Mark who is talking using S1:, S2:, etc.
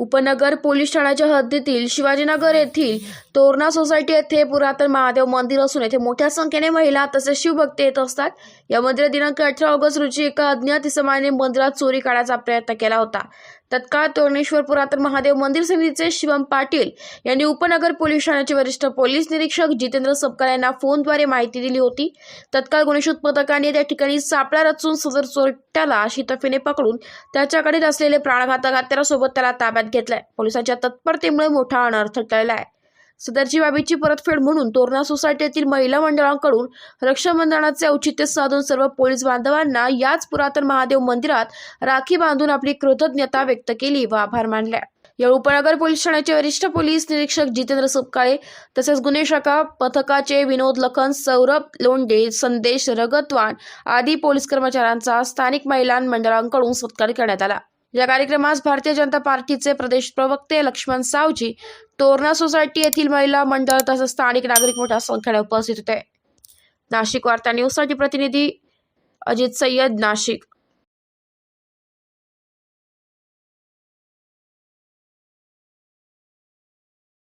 S1: उपनगर पोलीस ठाण्याच्या हद्दीतील शिवाजीनगर येथील तोरणा सोसायटी येथे पुरातन महादेव मंदिर असून येथे मोठ्या संख्येने महिला तसेच शिवभक्त येत असतात. या मंदिरात दिनांक अठरा ऑगस्ट रोजी एका अज्ञात इसमाने मंदिरात चोरी काढायचा प्रयत्न केला होता. तत्काळ तोरणेश्वर पुरातन महादेव मंदिर समितीचे शिवम पाटील यांनी उपनगर पोलीस ठाण्याचे वरिष्ठ पोलीस निरीक्षक जितेंद्र सपकाळ यांना फोनद्वारे माहिती दिली होती. तत्काळ गुणशोध पथकाने त्या ठिकाणी सापळा रचून सदर चोरट्याला शितफेने पकडून त्याच्याकडे असलेले प्राणघातक हत्यारासोबत त्याला ताब्यात घेतलाय. पोलिसांच्या तत्परतेमुळे मोठा अनर्थ टळला आहे सदरची बाबीची परतफेड म्हणून तोरणा सोसायटीतील महिला मंडळांकडून रक्षाबंधनाचे औचित्य साधून सर्व पोलीस बांधवांना याच पुरातन महादेव मंदिरात राखी बांधून आपली कृतज्ञता व्यक्त केली व आभार मानल्या या उपनगर पोलीस ठाण्याचे वरिष्ठ पोलीस निरीक्षक जितेंद्र सुपकाळे तसेच गुन्हे शाखा पथकाचे विनोद लखन सौरभ लोंडे संदेश रगतवान आदी पोलीस कर्मचाऱ्यांचा स्थानिक महिला मंडळांकडून सत्कार करण्यात आला. या कार्यक्रमास भारतीय जनता पार्टीचे प्रदेश प्रवक्ते लक्ष्मण सावजी तोरणा सोसायटी येथील महिला मंडळ तसंच स्थानिक नागरिक मोठ्या संख्येने उपस्थित होते. नाशिक वार्ता न्यूजसाठी प्रतिनिधी अजित सय्यद नाशिक.